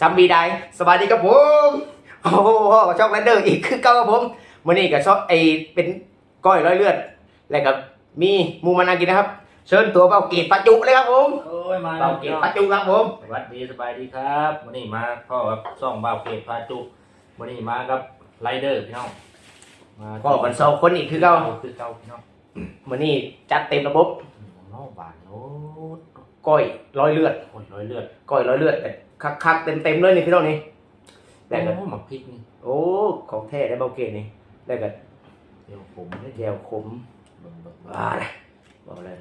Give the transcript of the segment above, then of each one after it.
ซัมบีได้สวัสดีครับผมโอ้โหช่องแรนเดอร์อีกคือเก้าครับผมวันนี้กับช่องไอเป็นก้อยร้อยเลือดแล้วก็มีมูมานากินนะครับ เชิญตัวเบาเกตปัจจุเลยครับผมโอ้ยมาเบาเกตปัจจุครับผมสวัสดีสบายดีครับวันนี้มาพ่อกับซ่องบ่าเกตพาจุวันนี้มากับไรเดอร์พี่น้องมาก็กันสองคนอีกคือเก้าคือเก้าพี่น้องวันนี้จัดเต็มระบบน้องบานโอ้ก้อยร้อยเลือดคนร้อยเลือดก้อยร้อยเลือด คักๆเต็มๆเลยนี่พี่น้องนี่แล้วก็โอ้หมักพริกนี่โอ้ของแท้ได้เบาเกตนี่แล้วก็เดี๋ยวผมแจวขมเบิ่งเบิ่งว้าเลยบอกเลย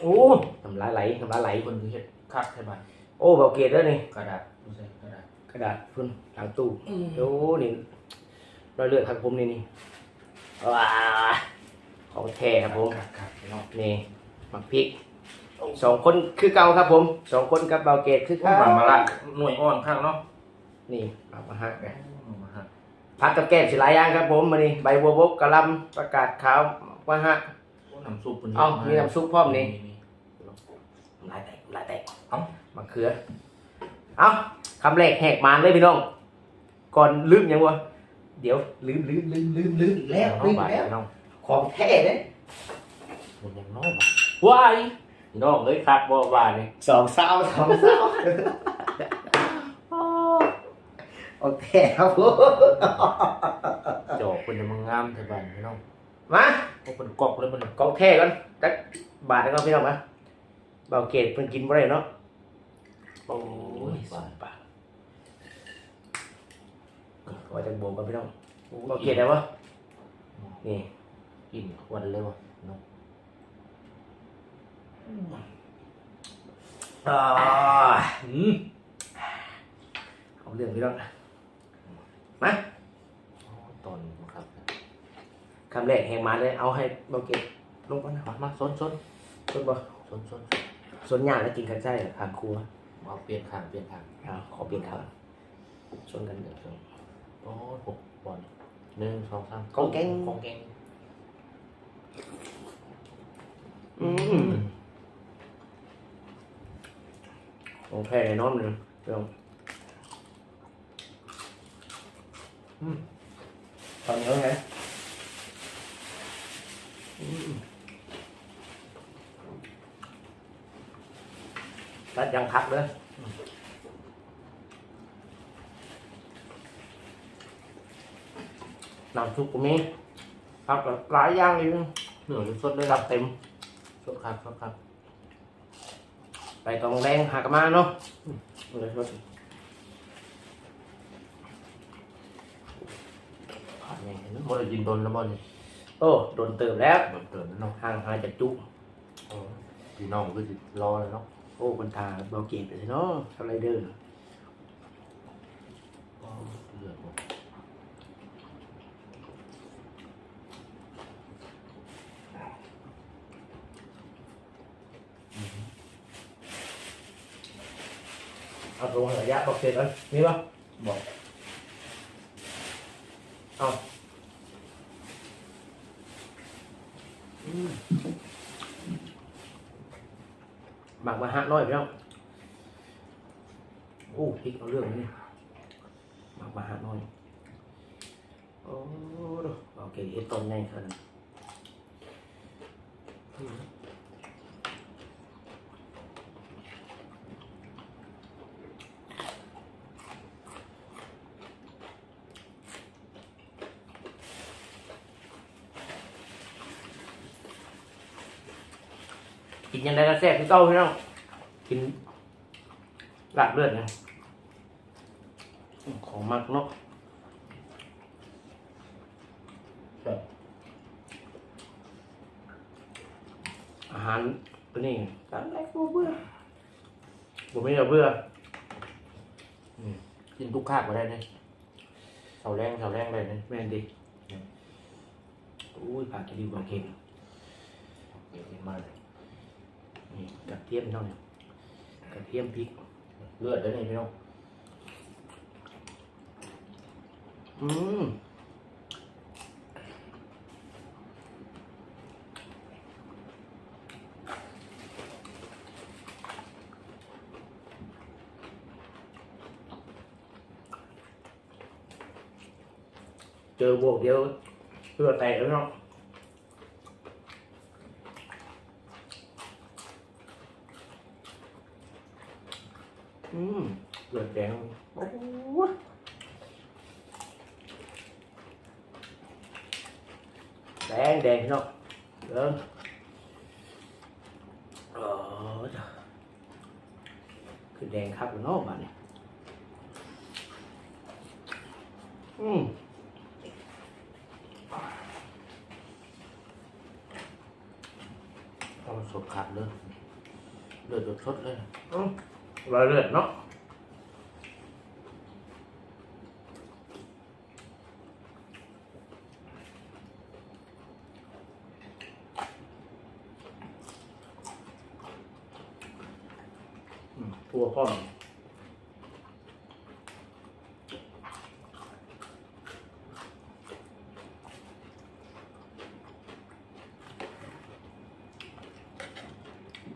โอ้น้ำลายไหลน้ำลายไหลคนที่เฮ็ดคักใช่ไหมโอ้เบาเกตเด้อนี่กระดาษไม่ใช่กระดาษกระดาษพุ่นหลังตู้โอ้นี่รอยเลือดครับผมนี่นี่ว้าของแท้ครับผมคักคักพี่น้องนี่หมักพริก สองคนคือเก่าครับผมสองคนกับเบาเกตคือข้าเก่ามาละหน่วยอ่อนข้างเนาะนี่เอามาหักกันมาฮะผักกับแก้มสิหลายอย่างครับผมมานี่ใบบัวบกกะหลำประกาศขาวว่าฮะโอ้น้ำซุปคนเอ้ามีน้ำซุปพร้อมนี่นี่ลายแตกลายแตกเอ้ามะเขือเอ้าคำแรกแหกมานเลยพี่น้อง ก่อนลืมยังวะเดี๋ยวลืมลืมลืมลืมลืมอีกแล้วน้อลืงมบาอีนกแล้วพี่น้องของแท้เนี่ยมันยังน้อยบาทว้าย พี่น้องเลยครับบ่บาทนี่สองสาวสองสาวโอเคครับผมจอกคนจะมางามใช่บ้านพี่น้องมาพวกคนกอกเลยมันของแท้ก่อนจักบาทแล้วก็พี่น้องมาเบาเกตเพิ่นกินบ่ได้เนาะโอ้ยบาทบาทขอจังโบกก่อนพี่น้องโอ้เบายเกตได้ปะนี่กินวันเลยวะน้องอ่าอืม เอาเรื่องพี่น้องมาตอนครับคำแรกแหงมาเลย เอาให้เบาเกตลงก่อนนะมามาซนซนต้นบ่ซนซนส่วนย่างแล้วกินข้างใต้ทางครัวเอาเปลี่ยนข้างเปลี่ยนข้างเอาขอเปลี่ยนข้าวชนกันเดี๋ยวชนโอ้ยหกบอลหนึ่งสองสามกองแก๊งกองแกงอืม ของแท้แน่นอนเลยพี่น้องอืมตอนนี้ไงอืมตัดยังพักเลยน้ำซุปก็มีพักกับหลายอย่างเลยเหนือหรือสดเลยคครัรับบเต็มสดครับสดครับ ไปตองแดงหากนมาเนาะอืมเลยชดผ่านไงเนาะบ่ได้ยินโดนแล้วบ่นี่โอ้โดนเติมแล้วโดนเตือนแล้วเนาะห่างหายจากจุโอ้พี่น้องก็สิรอเลยเนาะโอ้คนทาเบาเกตไปสิเนาะสไลเดอร์โอ้เลือดหมด เอาตรงระ ยะบอกเกตเลยมีปะบอกหมักมาหักน้อยพี่น้องโอ้พริกเอาเรื่องนี้หมักมาหักน้อยโอ้ดูเบาเฮ็ดต้นใหญ่ขนาด กินยังไงก็แซ่บคือเก่าพี่น้องกินลาบเลือดนะของมักเนาะครับอาหารตัวนี้ตามแรกบ่เบื่อผมไม่เอาเบื่อกินทุกคาบก็ได้เนี่ยเสาแรงเสาแรงเลยเนี่ยแม่นดิอุ้ยผักกะดิวบางเค็มเดี๋ยวกินมาเลย กับเทียมเท่านี้กับเทียมพริก เลือดได้วนี่พี่น้องอืมเจอบวกเดียวเลือดแตกแล้วเนาะ อืมเลือดแดงโอ้โหแดงแดงเนาะเดินโอ้จ้ะคือแดงครับเนอกบ้านนี่อืมเอาสดขาดเลยเลือดสดเลยอืม รอยเลือดเนาะตัวพ่อม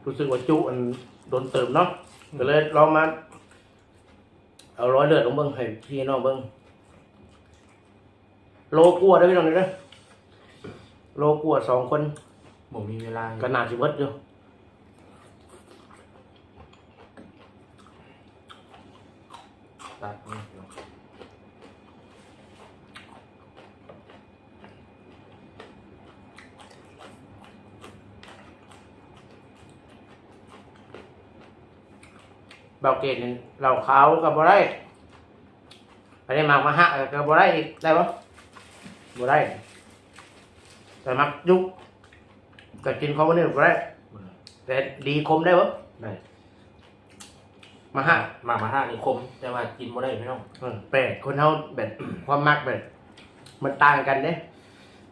รู้สึกว่าจุอันโดนเติมเนาะ ก็เลยลองมา เอาร้อยเลือดลงเบิ้งให้พี่น้องเบิ้งโลกลัวได้อพี่น้องนี่นะโลกลัวสองคน ผมมีเวลาก็น่าสิเบิดอยู่ ตัดนี่ เบาเกตนี่เราขาวกับบ่ได้อันนี้มากมาฮะกับบ่ได้อีกได้ปะบ่ได้ แต่มักยุกก็กินเขาวันนี้บ่ได้แต่ดีคมได้ปะได้มาฮะหมากมาห้านี่คม แต่ว่ากินไม่ได้พี่น้องเออแปลกคนเฮาแบบความมักแบบมันต่างกันเด้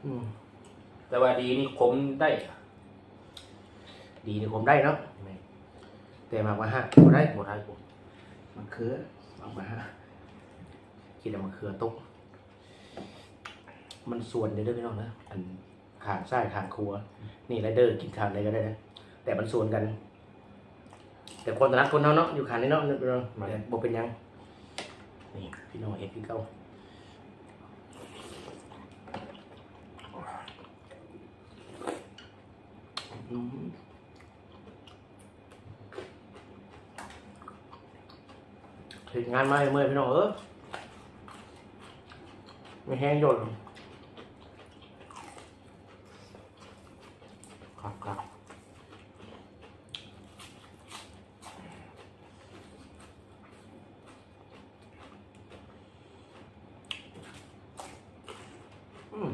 อืมแต่ว่าดีนี่คมได้ ดีนี่คมได้เนาะไม่ แต่มากมาฮะบ่ได้หมดท้ายผมมะเขือออกมาฮะกินแต่มะเขือตกมันส่วนเด้อเด้อพี่น้องนะอันขางซ้ายขางครัว นี่ไรเดอร์กินขางใดก็ได้นะแต่มันส่วนกัน แต่คนถนัดคนเนาะเนาะอยู่ขางนี้เนาะพี่น้องแต่บ่เป็นยังนี่พี่น้องเอ็ดพี่เก้าอืม เห็นงานมาเมื่อยพี่น้องเออไม่แห้งโยน ครับครับ อืม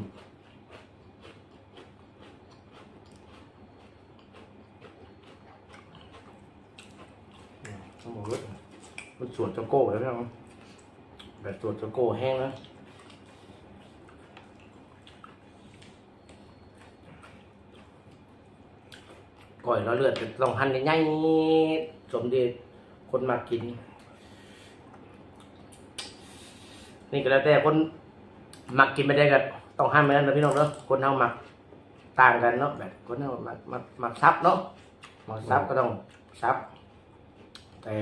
ต้องบอกว่ามันสวนจังโก้แล้วพี่น้องแบบสวนจัง โกแห้งนะก่อยเราเลือดลองหั่นใหญ่ๆสมเด็จคนมากิน นี่ก็แล้วแต่คนมักกินไม่ได้ก็ต้องห้ามไม่ได้นะพี่น้องเนาะคนเฮามักต่างกันเนาะแบบคนเฮามักมักมักซับเนาะมักซับก็ต้องซับแต่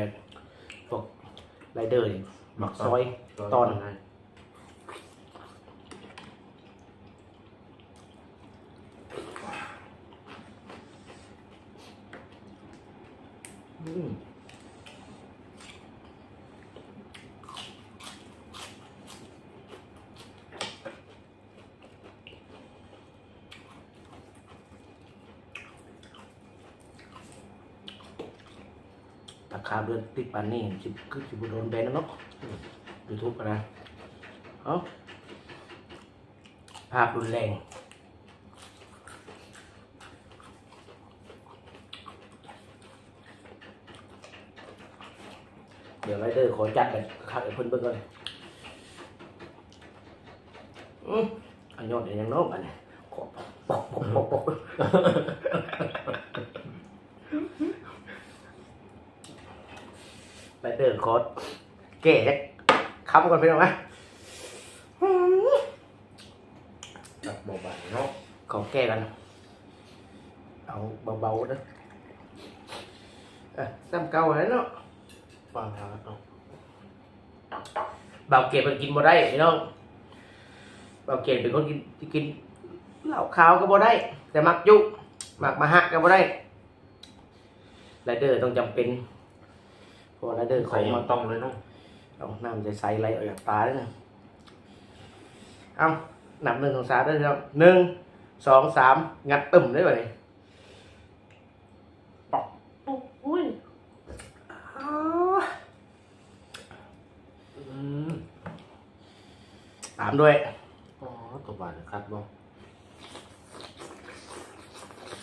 พวกไรเดอร์มักซอย ตอนให้อืมตะขาบเดือนติดปานนี่สิคือสิบุโดนแบนแล้วเนาะ ยูทูบนะเอาภาพรุนแรงเดี๋ยวไรเดอร์ขอจัดแบบขับไอ้เพิ่นเบิ่งก่อนอืมอันยอดเดี๋ยวยังน้มอันนี้ขอปอกปอกปอกปอกไรเดอร์ขอแก้ คำก่อนพี่น้องนะอืมจับเบาๆเนาะขอแก้กัน เอาเบาๆนะอะซ้ำเก่าแล้วเนาะฟังทางเนาะเบาเก็บมันกินบ่ได้พี่น้องเบาเกตเป็นคนกินที่กินเหล้าขาวก็บ่ได้ แต่มักยุมักมาหะก็บ่ได้ไรเดอร์ต้องจำเป็นเพราะไรเดอร์ขอใส่งมัมันนต้องเลยเนาะ เอาน้ำใสๆไหลออกจากตาด้วยนะเอานับหนึ่งสองสามได้แล้วหนึ่งสองสามงัดตึ่มได้ไหมปอกปุ๊บอุ้ยอ้าวอืมตามด้วยอ๋อตัวบานครับบ่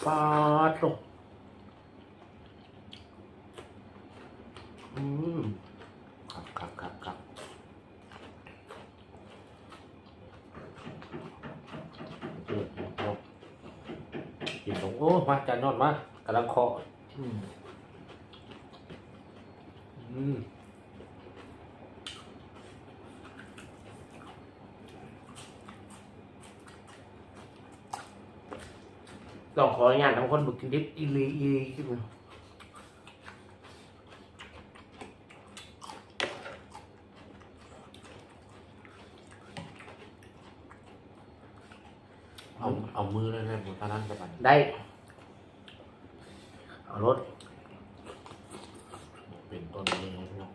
ปาดลงอืม ครับครับครับครับโอ้โห กินลงโอ้มาจานนอนมากำลังเคาะอืมอืมลองขออนุญาตทำคนบุกกินดิบอีหลีอีหลีขึ้นมา เอาเอามือ เลยนะหมดตอนนั้นไปไปได้เอารถเป็นต้นนี้ให้พี่น้อง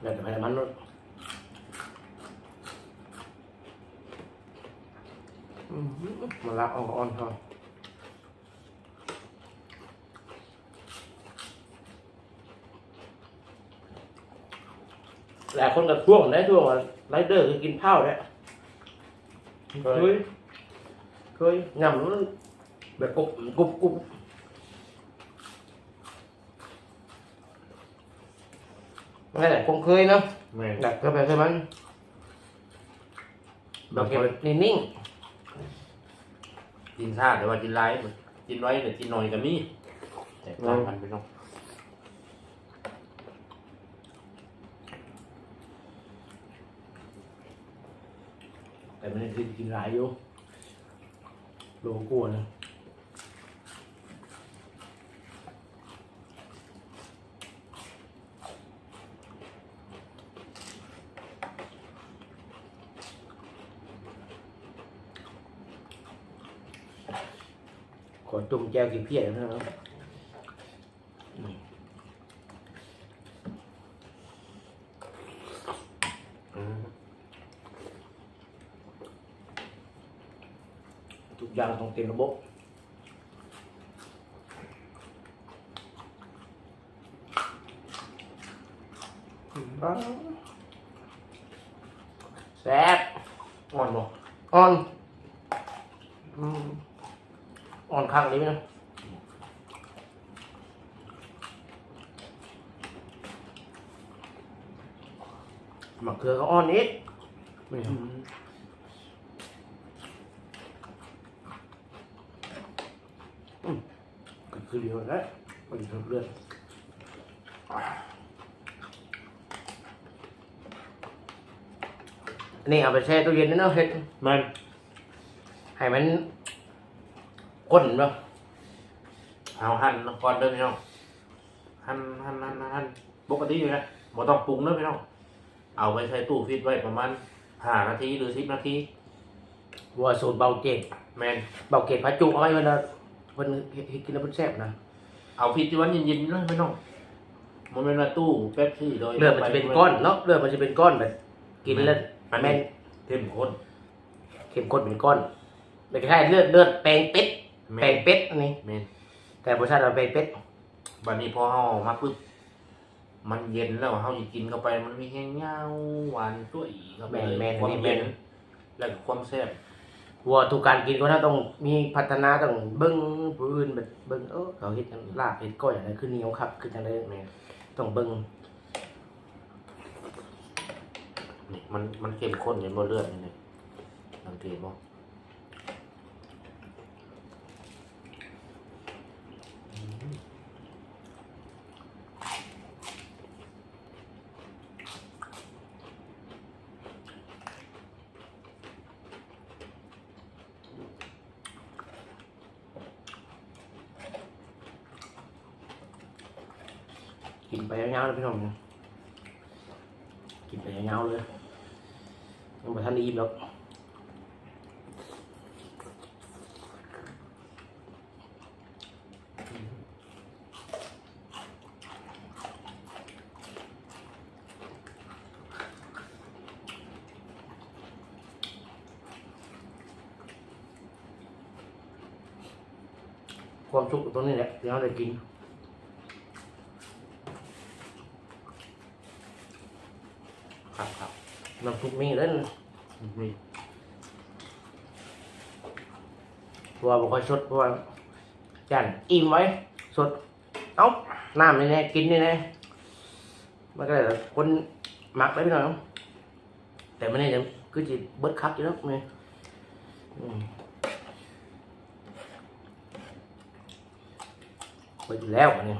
เดี๋ยวไปมันรถอืมมาละอ่อนๆเขาหลายคนกับช่วงได้ช่วงว่าไรเดอร์คือกินข้าวเนี่ย เคยเคยงำแล้วแบบกรุบกรุบกรุบนั่นแหละคงเคยเนาะแม่งดักเข้าไปใช่ไหมแบบเก็บแบบนิ่งกินชาแต่ว่ากินไลฟ์กินไว้หรือกินหน่อยก็มีแต่ต่างกันพี่น้อง แต่มันคือกินหลายอยู่โลกลัวนะขอจุ่มแก้วกินเพี้ยนะครับ อืม ทุ กอย่างต้องเต็มระบบแซ่บอ่อนบ่อ่อนอืมอ่อนข้างนี้ไหมนะมะเขือก็อ่อนนิด อืม ก็ คือเดียวแล้วมันจะเลือดอันนี้เอาไปแช่ตู้เย็นนะเนาะเฮ็ดมันให้มันข้นเนาะเอาหั่นก่อนเด้อพี่น้องหั่นหั่นหั่นหั่นปกติอยู่นะบ่ต้องปรุงเด้อพี่น้องเอาไปใส่ตู้ฟรีซไว้ประมาณห้านาทีหรือสิบนาทีวัวสูตรเบาเกตแมนเบาเกตพระจุเอาไว้เวลา เพิ่นเฮ็ดกินแล้วเพิ่นแซ่บนะเอาฟรีซที่วันเย็นๆเลยพี่น้องมันเป็นว่าตู้เป๊ปซี่โดยเลือดมันจะเป็นก้อนเนาะเลือดมันจะเป็นก้อนแบบกินแล้วมันแม่นเข้มข้นเข้มข้นเป็นก้อนแต่คล้ายๆเลือดเลือดแปลงเป็ดแมแปลงนเป็ดอันนี้แมนแต่รสชาติเราแปลงเป็ดบัดนี้พอเฮาเอามาปึ๊บมันเย็นแล้วเฮาสิกินเข้าไป มันมีแห้งเงาหวานตุ้ยเข้าไปเลยแม่นๆความนี่เย็นแม่นแล้วก็ความแซ่บ วัวทุกการกินก็น่าต้องมีพัฒนาต้องเบิ้งผู้อื่นแบบเบิ้งเออเขาเห็ดกันลาบเห็ดก้อยอะไรขึ้นเหนียวครับขึ้นจังไดแม่ต้องเบิ้งนี่มันมันเข้มข้นในบ่เลือดนี่นี่สังทีบ่ ไปยาวๆเลยพี่น้องกินไปเงาๆเลยยังบ่ทันได้อิ่มหรอกความสุขตรงนี้แหละที่เราได้กิน ครับครับ น้ำซุปมีเล่นมีเพราะว่าบ่ค่อยสดเพราะว่าจันอิ่มไว้สด เอ้าน้ำนี่แน่กินนี่แน่มันก็เลยคนหมักได้พี่น้องแต่มันนี่จะคือจิเบิดคักอยู่แล้วนี่อืมเบิดอยู่แล้วอันนี้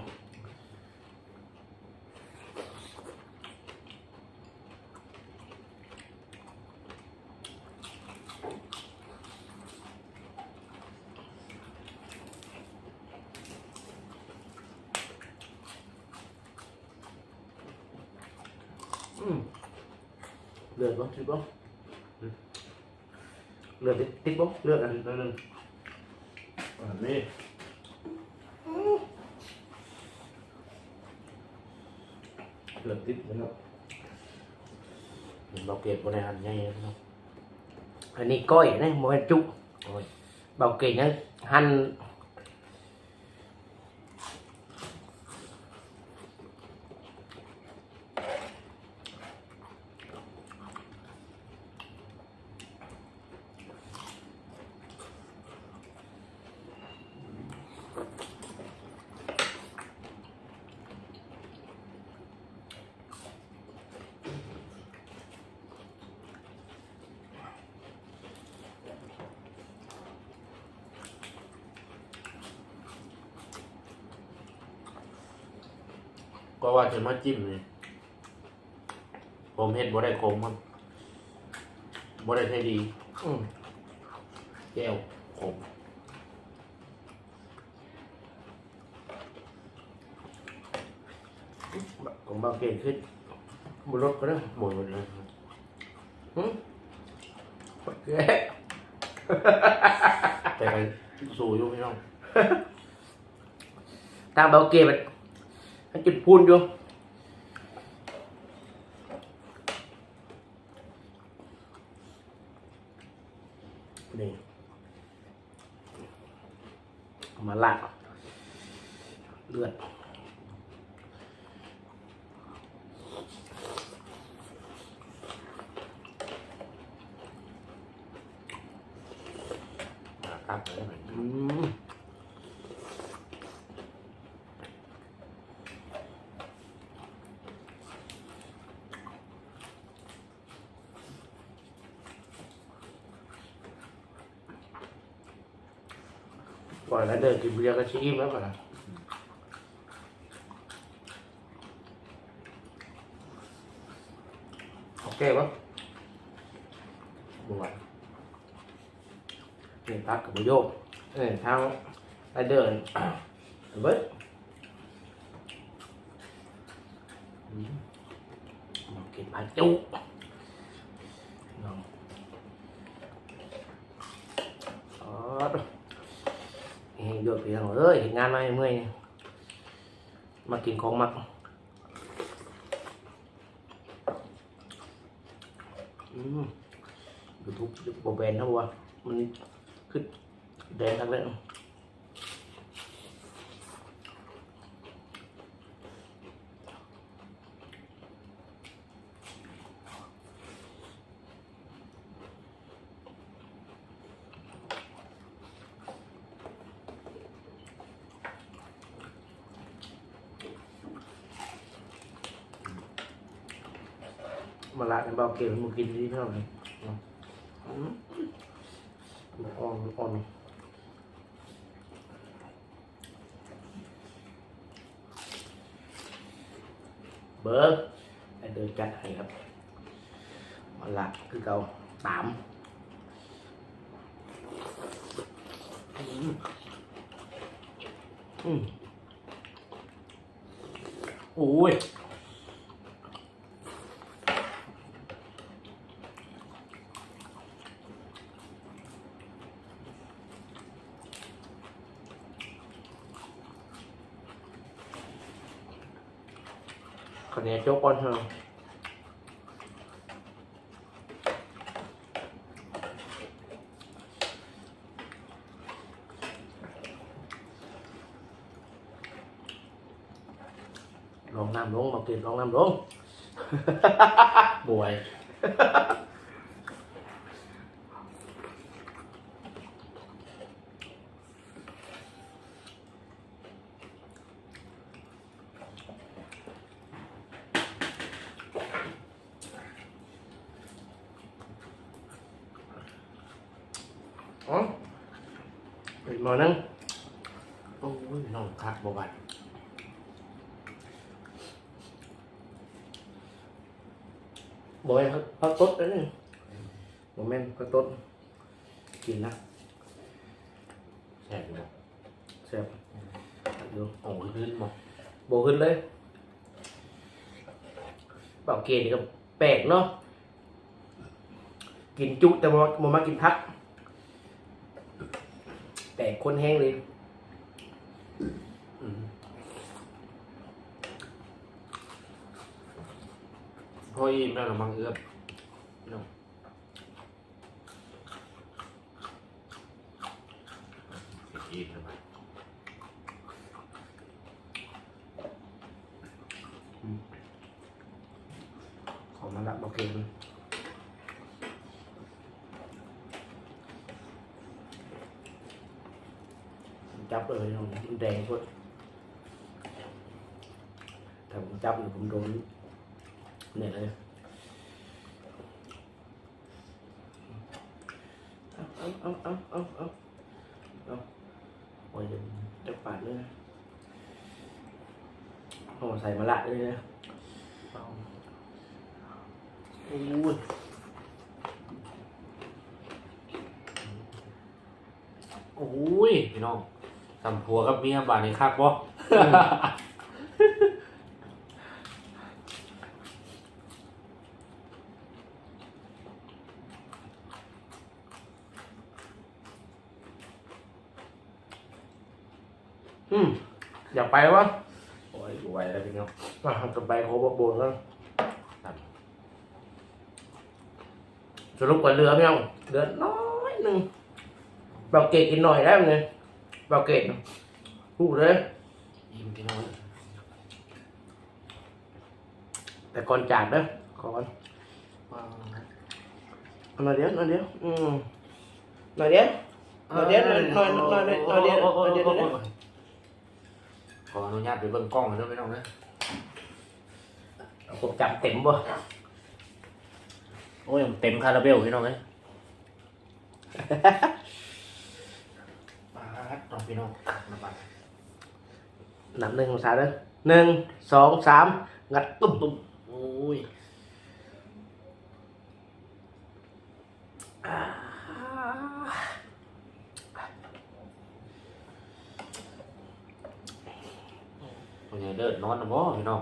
เลือดบ้างติดบ้างเลือดติดติดบ้างเลือดอันนิดนึงอันนี้เลือดติดนะครับเห็นเราเก็บบริหารใหญ่นะครับอันนี้ก้อยนะโมเห็นจุโอ้ยเบาเก่งนะหั่น ก็ว่าจะมาจิ้มนี่ผมเห็นบ่ได้คมมันบ่ได้ใช้ดีอืมแก้วขมของเบาเก่งขึ้นบุรถก็ได้หมดหมดเลยหืมโอเคแต่ก็สู้อยู่พี่น้องตามเบาเก่งมันมัน จุดพูนอยู่นี่เอามาลากเลือดอ่าครับ อืมก่อนแล้วเดินกินเบียร์ก็ชิอิ่มแล้วก่อนนะโอเคปะบวชนี่พักกับบุโยกเออทางแล้วเดินเบิดอืมมากินผัดจุน้องอ๋อ พี่น้องเอ้ยงานมาเมื่อยมากินของมักอืมยูทูบโบแบนนะบัวมันขึ้นแดงทั้งเลย มาละกันเบาเกลมมากินดีเท่าไหร่อ่อนอ่อนเบอร์เดินจัดให้ครับมาละคือเก่าตามอืมอืมโอ้ย คนนี้โจ๊กก่อนเถอะล องน้ำลงมากินลองน้ำลงบวยอ๋ออีกหน่อยนึงโอ้ยน้องคักบ่บัดบอยเขาเขาต้นเลยนี่โมเมนต์เขาต้นกินนะแซ่บอยู่บ่แซ่บดูโอ้ยพื้นบ่โบขึ้นเลยเปล่าเกณฑ์นี่ก็แปลกเนาะกินจุแต่บ่บ่มากินพัก แปลกคนแห้งเลยอืมพ่ออิ่มแล้วหรอมังเอื้อมน้องอิ่มแล้วบัดขอมาละบอกเกณฑ์ จับเลยน้องมันแดงสุดถ้าผมจับนี่ผมโดนเนี่ยเลยเอาเอาเอาเอาเอาเอาโอ้ยเดี๋ยวจะปาดเลยนะโอ้ใส่มาละเลยนะเอา โอ้ยโอ้ยพี่น้อง ทำผัวกับเมียบ้านนี้คักบ่อืมอยากไปวะโอ้ยอยู่ไหวแล้วพี่น้องอะจะไปโคบโบนแล้วสรุปก่อนเรือพี่น้องเดือน้อยหนึ่งเบาเกตกินหน่อยได้ไหมเนี่ย เบาเกตพูดเลยอิ่มพี่น้องแต่ก่อนจากเด้อก่อนว้าวเอาหน่อยเดียวหน่อยเดียวอืมหน่อยเดียวหน่อยเดียวหน่อยหน่อยหน่อยหน่อยหน่อยเดียวหน่อยเดียวหน่อยเดียวขออนุญาตไปเบิ่งกล้องหน่อยเด้อพี่น้องนะผมจับเต็มบ่โอ้ยเต็มคาราเบลพี่น้องเลยปา ดน้องพี่น้องมาปัดนับหนึ่งองศาเด้อหนึ่งสองสามงัดตุ้มตุ้มโอ้ยอ่าคนใหญ่เดินนอนนะบ่พี่น้อง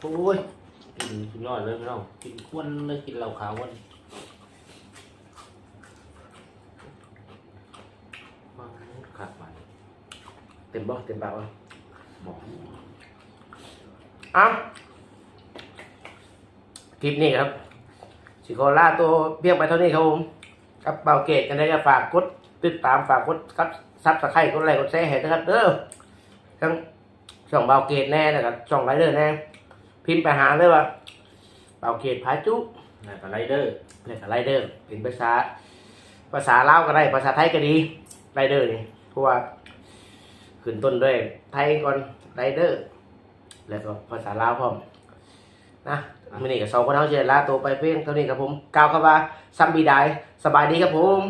โอ้ยกินสุดยอดเลยพี่น้องกินควนเลยกินเหล้าขาววันขาดมัน เต็มบ่เต็มปากบ่บอกอะคลิปนี้ครับสิโคล่าตัวเพียงไปเท่านี้ครับผมกับเบาเกตกันได้ก็ฝากกดติดตามฝากกดครับซับสไครต์กดไลค์กดแชร์ให้นะครับเด้อทั้งช่องเบาเกตแน่นะครับช่องไรเดอร์แน่พิมพ์ไปหาเลยว่าเบาเกตพาจุนายกับไรเดอร์เนี่ยไรเดอร์เป็นภาษา ภาษาลาวก็ได้ภาษาไทยก็ดีไรเดอร์นี่เพราะว่า ขึ้นต้นด้วยไทยก่อนไรเดอร์ แล้วก็ภาษาลาวพร้อมนะมื่อนี้กับสองคนเท่าเจลาตัวไปเพียงเท่านี้ครับผมกล่าวคำว่าซัมบีไดสบายดีครับผม